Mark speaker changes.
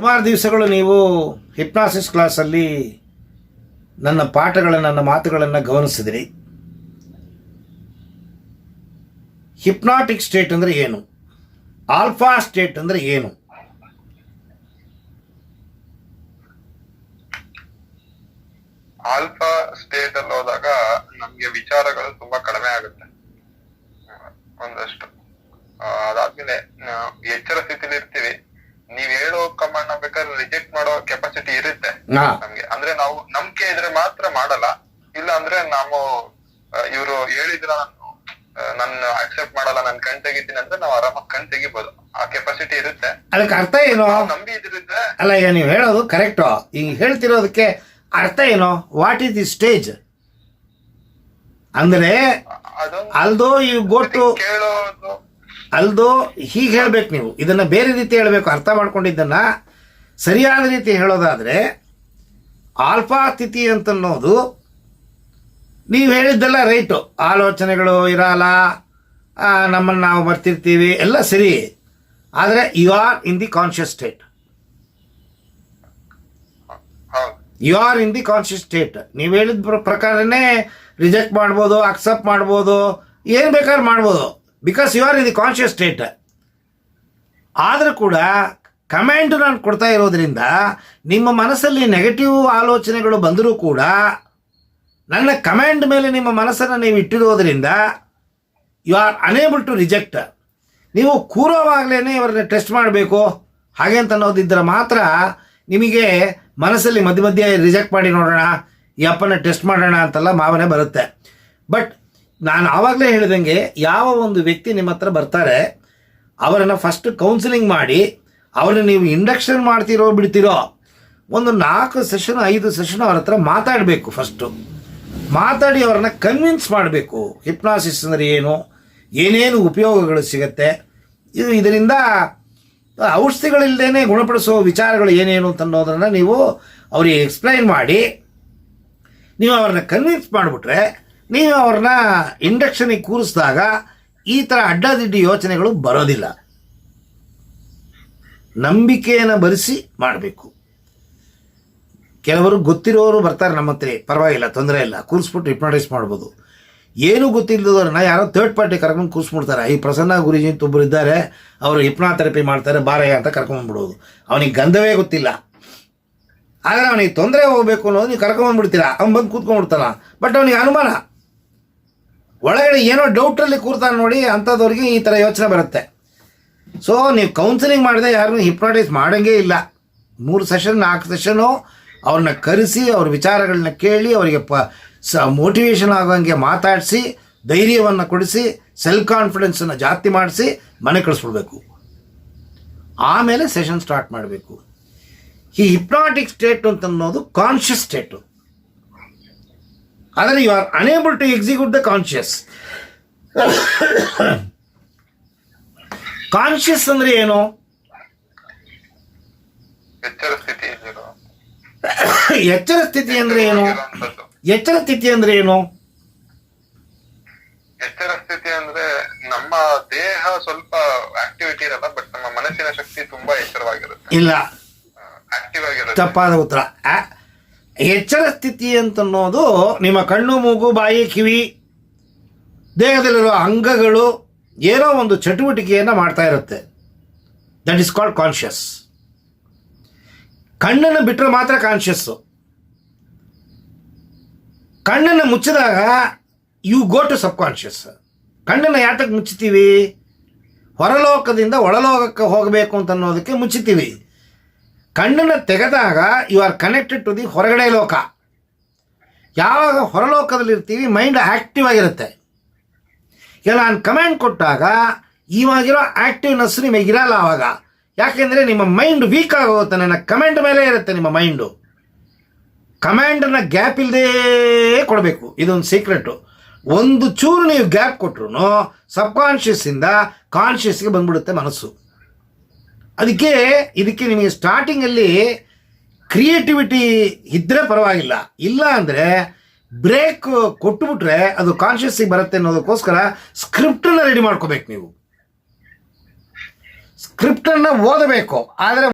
Speaker 1: ಸುಮಾರು ದಿವಸಗಳು ನೀವು ಹಿಪ್ನಾಸಿಸ್ ಕ್ಲಾಸಲ್ಲಿ ನನ್ನ ಪಾಠಗಳನ್ನು, ನನ್ನ ಮಾತುಗಳನ್ನು ಗಮನಿಸಿದಿರಿ. ಹಿಪ್ನಾಟಿಕ್ ಸ್ಟೇಟ್ ಅಂದರೆ ಏನು? ಆಲ್ಫಾ ಸ್ಟೇಟ್ ಅಂದರೆ ಏನು?
Speaker 2: ಆಲ್ಫಾ ಸ್ಟೇಟ್ ಅಲ್ಲಿ ಹೋದಾಗ ನಮ್ಗೆ ವಿಚಾರಗಳು ತುಂಬಾ ಕಡಿಮೆ ಆಗುತ್ತೆ. ಒಂದಷ್ಟು. ಅದಾದ್ಮೇಲೆ ಎಚ್ಚರ ರಿಜೆಕ್ಟ್ ಮಾಡೋ ಕೆಪಾಸಿಟಿ ಇರುತ್ತೆ. ನಮ್ಗೆ. ಅಂದ್ರೆ ನಾವು ನಂಬಿಕೆ ಇದ್ರೆ ಮಾತ್ರ ಮಾಡಲ್ಲ. ಇಲ್ಲ ಅಂದ್ರೆ ನಾವು ಇವರು ಹೇಳಿದ್ರ ನನ್ನ ಅಕ್ಸೆಪ್ಟ್ ಮಾಡಲ್ಲ ನನ್ ಕಣ್ ತೆಗಿತೀನಿ ಅಂದ್ರೆ ನಾವು ಆರಾಮಾಗಿ ಕಣ್ ತೆಗಿಬಹುದು ಆ ಕೆಪಾಸಿಟಿ ಇರುತ್ತೆ.
Speaker 1: ಅದಕ್ಕೆ ಅರ್ಥ ಏನು?
Speaker 2: ನಂಬಿ ಇದ್ರಿದ್ರೆ
Speaker 1: ಅಲ್ಲ ಈಗ ನೀವು ಹೇಳೋದು ಕರೆಕ್ಟ್ ಈಗ ಹೇಳ್ತಿರೋದಕ್ಕೆ ಅರ್ಥ ಏನು? ವಾಟ್ ಈಸ್ ದಿ ಸ್ಟೇಜ್ ಅಂದ್ರೆ ಅಲ್ದೋ ಈ ಗೋಟು
Speaker 2: ಕೇಳೋದು.
Speaker 1: ಅಲ್ದೋ ಹೀಗೆ ಹೇಳ್ಬೇಕು ನೀವು. ಇದನ್ನ ಬೇರೆ ರೀತಿ ಹೇಳ್ಬೇಕು ಅರ್ಥ ಮಾಡ್ಕೊಂಡಿದ್ದನ್ನು ಸರಿಯಾದ ರೀತಿ ಹೇಳೋದಾದರೆ ಆಲ್ಫಾ ಸ್ಥಿತಿ ಅಂತನ್ನೋದು ನೀವು ಹೇಳಿದ್ದೆಲ್ಲ ರೈಟು. ಆಲೋಚನೆಗಳು ಇರಲ್ಲ ನಮ್ಮನ್ನು ನಾವು ಬರ್ತಿರ್ತೀವಿ ಎಲ್ಲ ಸರಿ. ಆದರೆ you are in the conscious state you are in the conscious state ನೀವು ಹೇಳಿದ ಪ್ರಕಾರನೇ ರಿಜೆಕ್ಟ್ ಮಾಡ್ಬೋದು ಅಕ್ಸೆಪ್ಟ್ ಮಾಡ್ಬೋದು ಏನು ಬೇಕಾದ್ರೂ ಮಾಡ್ಬೋದು. Because you are in the conscious state ಆದರೂ ಕೂಡ ಕಮೆಂಟ್ ನಾನು ಕೊಡ್ತಾ ಇರೋದ್ರಿಂದ ನಿಮ್ಮ ಮನಸ್ಸಲ್ಲಿ ನೆಗೆಟಿವ್ ಆಲೋಚನೆಗಳು ಬಂದರೂ ಕೂಡ ನನ್ನ ಕಮೆಂಟ್ ಮೇಲೆ ನಿಮ್ಮ ಮನಸ್ಸನ್ನು ನೀವು ಇಟ್ಟಿರೋದ್ರಿಂದ you are unable to reject ನೀವು ಕೂರೋವಾಗಲೇ ಇವರನ್ನ ಟೆಸ್ಟ್ ಮಾಡಬೇಕು. ಹಾಗೆ ಅಂತ ಅನ್ನೋದಿದ್ದರೆ ಮಾತ್ರ ನಿಮಗೆ ಮನಸ್ಸಲ್ಲಿ ಮಧ್ಯ ಮಧ್ಯೆ ರಿಜೆಕ್ಟ್ ಮಾಡಿ ನೋಡೋಣ, ಈ ಅಪ್ಪನ ಟೆಸ್ಟ್ ಮಾಡೋಣ ಅಂತೆಲ್ಲ ಭಾವನೆ ಬರುತ್ತೆ. ಬಟ್ ನಾನು ಆವಾಗಲೇ ಹೇಳಿದಂಗೆ ಯಾವ ಒಂದು ವ್ಯಕ್ತಿ ನಿಮ್ಮ ಹತ್ರ ಬರ್ತಾರೆ, ಅವರನ್ನು ಫಸ್ಟ್ ಕೌನ್ಸಿಲಿಂಗ್ ಮಾಡಿ ಅವ್ರನ್ನ ನೀವು ಇಂಡಕ್ಷನ್ ಮಾಡ್ತಿರೋ ಬಿಡ್ತಿರೋ, ಒಂದು ನಾಲ್ಕು ಸೆಷನ್ ಐದು ಸೆಷನ್ ಅವ್ರ ಹತ್ರ ಮಾತಾಡಬೇಕು ಫಸ್ಟು ಮಾತಾಡಿ ಅವ್ರನ್ನ ಕನ್ವಿನ್ಸ್ ಮಾಡಬೇಕು. ಹಿಪ್ನಾಸಿಸ್ ಅಂದರೆ ಏನು? ಏನೇನು ಉಪಯೋಗಗಳು ಸಿಗತ್ತೆ? ಇದು ಇದರಿಂದ ಔಷಧಿಗಳಿಲ್ಲದೇ ಗುಣಪಡಿಸೋ ವಿಚಾರಗಳು ಏನೇನು ಅಂತ ಅನ್ನೋದನ್ನು ನೀವು ಅವರಿಗೆ ಎಕ್ಸ್ಪ್ಲೈನ್ ಮಾಡಿ, ನೀವು ಅವ್ರನ್ನ ಕನ್ವಿನ್ಸ್ ಮಾಡಿಬಿಟ್ರೆ, ನೀವು ಅವ್ರನ್ನ ಇಂಡಕ್ಷನಿಗೆ ಕೂರಿಸಿದಾಗ ಈ ಥರ ಅಡ್ಡದಿಡ್ಡಿ ಯೋಚನೆಗಳು ಬರೋದಿಲ್ಲ. ನಂಬಿಕೆಯನ್ನು ಬರೆಸಿ ಮಾಡಬೇಕು. ಕೆಲವರು ಗೊತ್ತಿರೋರು ಬರ್ತಾರೆ ನಮ್ಮ ಹತ್ರ, ಪರವಾಗಿಲ್ಲ, ತೊಂದರೆ ಇಲ್ಲ, ಕೂರಿಸ್ಬಿಟ್ಟು ಹಿಪ್ನಾಟೈಸ್ ಮಾಡ್ಬೋದು. ಏನೂ ಗೊತ್ತಿಲ್ಲದವ್ರನ್ನ ಯಾರೋ ಥರ್ಡ್ ಪಾರ್ಟಿ ಕರ್ಕೊಂಡು ಕೂರಿಸ್ಬಿಡ್ತಾರೆ. ಈ ಪ್ರಸನ್ನ ಗುರುಜಿ ಅಂತ ಒಬ್ಬರು ಇದ್ದಾರೆ, ಅವರು ಹಿಪ್ನಾಥೆರಪಿ ಮಾಡ್ತಾರೆ, ಬಾರಯ್ಯ ಅಂತ ಕರ್ಕೊಂಬಂದ್ಬಿಡೋದು. ಅವನಿಗೆ ಗಂಧವೇ ಗೊತ್ತಿಲ್ಲ. ಆದರೆ ಅವನಿಗೆ ತೊಂದರೆ ಹೋಗಬೇಕು ಅನ್ನೋದು ನೀವು ಕರ್ಕೊಂಬಂದ್ಬಿಡ್ತೀರಾ? ಅವ್ನು ಬಂದು ಕೂತ್ಕೊಂಡ್ಬಿಡ್ತಾನ. ಬಟ್ ಅವನಿಗೆ ಅನುಮಾನ. ಒಳಗಡೆ ಏನೋ ಡೌಟಲ್ಲಿ ಕೂರ್ತಾನೆ ನೋಡಿ ಅಂಥದ್ದವ್ರಿಗೆ ಈ ಥರ ಯೋಚನೆ ಬರುತ್ತೆ. ಸೊ ನೀವು ಕೌನ್ಸಿಲಿಂಗ್ ಮಾಡಿದೆ ಯಾರನ್ನೂ ಹಿಪ್ನಾಟೈಸ್ ಮಾಡೋಂಗೇ ಇಲ್ಲ. ಮೂರು ಸೆಷನ್ ನಾಲ್ಕು ಸೆಷನು ಅವ್ರನ್ನ ಕರೆಸಿ, ಅವ್ರ ವಿಚಾರಗಳನ್ನ ಕೇಳಿ, ಅವರಿಗೆ ಪ, ಸ ಮೋಟಿವೇಶನ್ ಆಗೋಂಗೆ ಮಾತಾಡಿಸಿ, ಧೈರ್ಯವನ್ನು ಕೊಡಿಸಿ ಸೆಲ್ಫ್ ಕಾನ್ಫಿಡೆನ್ಸನ್ನು ಜಾಸ್ತಿ ಮಾಡಿಸಿ, ಮನೆ ಕಳಿಸ್ಬಿಡ್ಬೇಕು. ಆಮೇಲೆ ಸೆಷನ್ ಸ್ಟಾರ್ಟ್ ಮಾಡಬೇಕು. ಈ ಹಿಪ್ನಾಟಿಕ್ ಸ್ಟೇಟ್ ಅಂತ ಅನ್ನೋದು ಕಾನ್ಷಿಯಸ್ ಸ್ಟೇಟು ಆದರೆ you are unable to execute the conscious conscious ಅಂದ್ರೆ ಏನು?
Speaker 2: ಎಚ್ಚರ
Speaker 1: ಸ್ಥಿತಿ ಅಂದ್ರೆ. ಏನು? ಎಚ್ಚರ ಸ್ಥಿತಿ ಅಂದ್ರೆ ಏನು?
Speaker 2: ಎಚ್ಚರ ಸ್ಥಿತಿ ಅಂದ್ರೆ ನಮ್ಮ ದೇಹ ಸ್ವಲ್ಪ ಆಕ್ಟಿವಿಟಿ ಇರಲ್ಲ ಬಟ್ ನಮ್ಮ ಮನಸ್ಸಿನ ಶಕ್ತಿ ತುಂಬಾ ಎಚ್ಚರವಾಗಿರುತ್ತೆ.
Speaker 1: ಇಲ್ಲ.
Speaker 2: ಆಕ್ಟಿವ್ ಆಗಿರುತ್ತೆ.
Speaker 1: ತಪ್ಪಾದ ಉತ್ತರ. ಎಚ್ಚರ ಸ್ಥಿತಿ ಅಂತ ಅನ್ನೋದು ನಿಮ್ಮ ಕಣ್ಣು ಮೂಗು ಬಾಯಿ ಕಿವಿ ದೇಹದಲ್ಲಿರುವ ಅಂಗಗಳು ಏನೋ ಒಂದು ಚಟುವಟಿಕೆಯನ್ನು ಮಾಡ್ತಾ ಇರುತ್ತೆ. ದಟ್ ಇಸ್ ಕಾಲ್ಡ್ ಕಾನ್ಷಿಯಸ್ ಕಣ್ಣನ್ನು ಬಿಟ್ಟರೆ ಮಾತ್ರ ಕಾನ್ಷಿಯಸ್ಸು ಕಣ್ಣನ್ನು ಮುಚ್ಚಿದಾಗ you go to subconscious ಕಣ್ಣನ್ನು ಯಾತಕ್ಕೆ ಮುಚ್ಚುತ್ತೀವಿ ಹೊರಲೋಕದಿಂದ ಒಳಲೋಕಕ್ಕೆ ಹೋಗಬೇಕು ಅಂತ ಅನ್ನೋದಕ್ಕೆ ಮುಚ್ಚುತ್ತೀವಿ ಕಣ್ಣನ್ನು ತೆಗೆದಾಗ you are connected to the ಹೊರಗಡೆ ಲೋಕ. ಯಾವಾಗ ಹೊರಲೋಕದಲ್ಲಿ ಇರ್ತೀವಿ ಮೈಂಡ್ ಆ್ಯಕ್ಟಿವ್ ಆಗಿರುತ್ತೆ. ಈಗ ನಾನು ಕಮೆಂಟ್ ಕೊಟ್ಟಾಗ ಇವಾಗಿರೋ ಆ್ಯಕ್ಟಿವ್ನೆಸ್ ನಿಮಗಿರಲ್ಲ ಆವಾಗ ಯಾಕೆಂದರೆ ನಿಮ್ಮ ಮೈಂಡ್ ವೀಕ್ ಆಗೋಗುತ್ತೆ, ನನ್ನ ಕಮೆಂಟ್ ಮೇಲೆ ಇರುತ್ತೆ ನಿಮ್ಮ ಮೈಂಡು ಕಮ್ಯಾಂಡನ್ನು ಗ್ಯಾಪ್ ಇಲ್ಲದೇ ಕೊಡಬೇಕು, ಇದೊಂದು ಸೀಕ್ರೆಟು ಒಂದು ಚೂರು ನೀವು ಗ್ಯಾಪ್ ಕೊಟ್ರು ಸಬ್ಕಾನ್ಷಿಯಸ್ಸಿಂದ ಕಾನ್ಷಿಯಸ್ಗೆ ಬಂದ್ಬಿಡುತ್ತೆ ಮನಸ್ಸು. ಅದಕ್ಕೆ ಇದಕ್ಕೆ ನಿಮಗೆ ಸ್ಟಾರ್ಟಿಂಗಲ್ಲಿ ಕ್ರಿಯೇಟಿವಿಟಿ ಇದ್ದರೆ ಪರವಾಗಿಲ್ಲ. ಇಲ್ಲ ಅಂದರೆ ಬ್ರೇಕ್ ಕೊಟ್ಟುಬಿಟ್ರೆ ಅದು ಕಾನ್ಷಿಯಸ್ಸಿಗೆ ಬರುತ್ತೆ ಅನ್ನೋದಕ್ಕೋಸ್ಕರ ಸ್ಕ್ರಿಪ್ಟನ್ನು ರೆಡಿ ಮಾಡ್ಕೋಬೇಕು ನೀವು. ಸ್ಕ್ರಿಪ್ಟನ್ನು ಓದಬೇಕು. ಆದರೆ